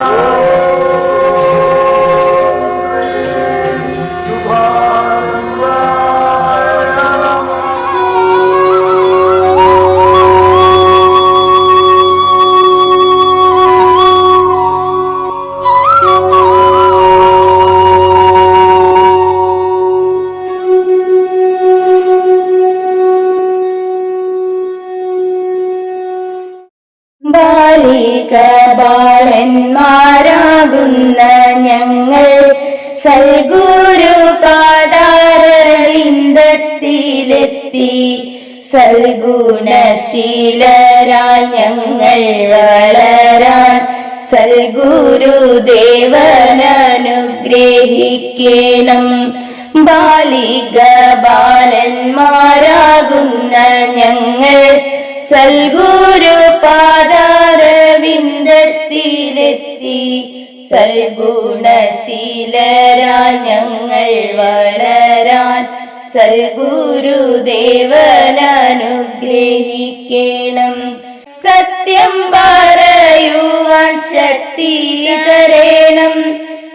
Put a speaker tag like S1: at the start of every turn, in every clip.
S1: Oh! ബാലിക ബാലന്മാരാകുന്ന ഞങ്ങൾ സൽഗുരു പാദാരവിന്ദത്തിലെത്തി സൽഗുണശീലരാൽ ഞങ്ങൾ വളരാൻ സൽഗുരുദേവനുഗ്രഹിക്കണം ബാലിക ബാലന്മാരാകുന്ന ഞങ്ങൾ സൽഗുരു സൽഗുണശീലരായി ഞങ്ങൾ വളരാൻ സൽഗുരുദേവനുഗ്രഹിക്കണം സത്യം പറയുവാൻ ശക്തി തരേണം.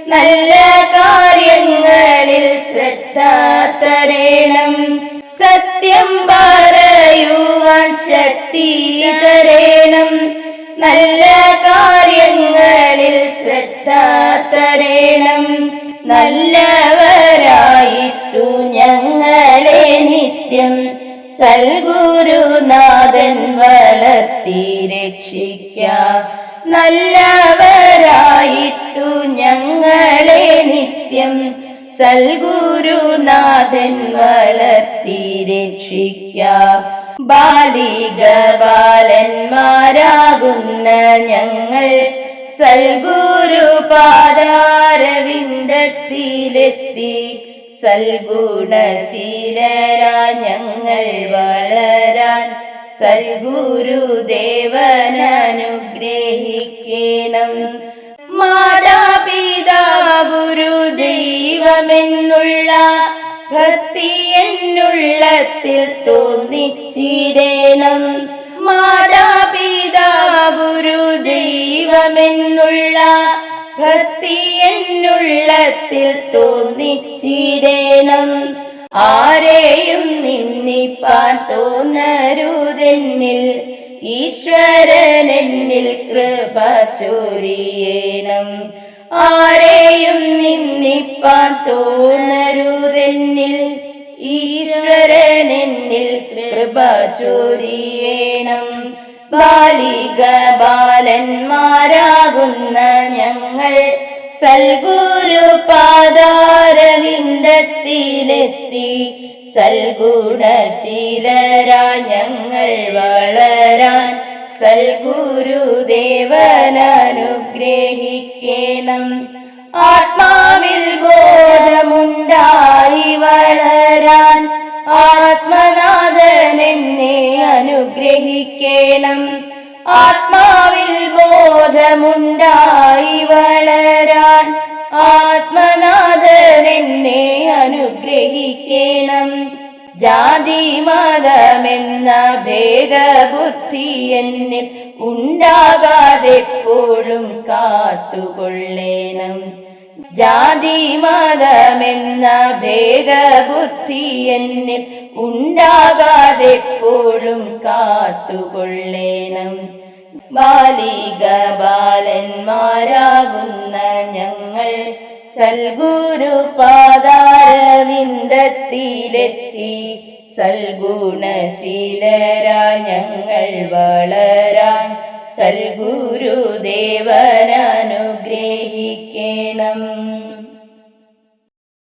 S1: നല്ല കാര്യങ്ങളിൽ ശ്രദ്ധ തരേണം. സത്യം പറയുവാൻ നിത്യം സൽഗുരുനാഥൻ വളർത്തി രക്ഷിക്ക. നല്ലവരായിട്ടു ഞങ്ങളെ നിത്യം സൽഗുരുനാഥൻ വളർത്തി രക്ഷിക്ക. ബാലിക ബാലന്മാരാകുന്ന ഞങ്ങൾ സൽഗുരു പാദാരവിന്ദത്തിലെത്തി സൽഗുണശീലരാ ഞങ്ങൾ വളരാൻ സൽഗുരുദേവനുഗ്രഹിക്കണം മാതാപിതാ ഗുരുദൈവമെന്നുള്ള ഭക്തി എന്നുള്ളത്തിൽ തോന്നിച്ചിടേണം. മാതാപിതാ ഗുരുദൈവമെന്നുള്ള ഭക്തി എന്നുള്ളത്തിൽ തോന്നിച്ചിടേണം. ആരെയും നിന്നിപ്പാൻ തോന്നരുതെന്നിൽ ഈശ്വരൻ എന്നിൽ കൃപ ചൊരിയേണം. ആരെയും നിന്നിപ്പാൻ തോന്നരുതെന്നിൽ ഈശ്വരൻ എന്നിൽ കൃപ ചൊരിയേണം. ബാലിക ബാലന്മാരാകുന്ന ഞങ്ങൾ സൽഗുരു പാദാരവിന്ദത്തിലെത്തി സൽഗുണശീലരാ ഞങ്ങൾ വളരാൻ. സൽഗുരുദേവനുഗ്രഹിക്കണം ആത്മാവിൽ ബോധമുണ്ടായി വളരാൻ. ആത്മനാഥൻ എന്നെ അനുഗ്രഹിക്കണം. ആത്മാവിൽ ബോധമുണ്ടായി വളരാൻ. ആത്മനാഥൻ എന്നെ അനുഗ്രഹിക്കണം. ജാതി മതമെന്ന ഭേദബുദ്ധി എന്നിൽ ഉണ്ടാകാതെപ്പോഴും കാത്തുകൊള്ളേണം. ജാതി മതമെന്ന ഭേദബുദ്ധി എന്നിൽ ഉണ്ടാകാതെപ്പോഴും കാത്തുകൊള്ളേണം. ബാലിക ബാലന്മാരാകുന്ന ഞങ്ങൾ സൽഗുരു പാതാരവിന്ദത്തിലെത്തി സൽഗുണശീലരാ ഞങ്ങൾ വളരാൻ സൽഗുരുദേവനനുഗ്രഹിക്കണം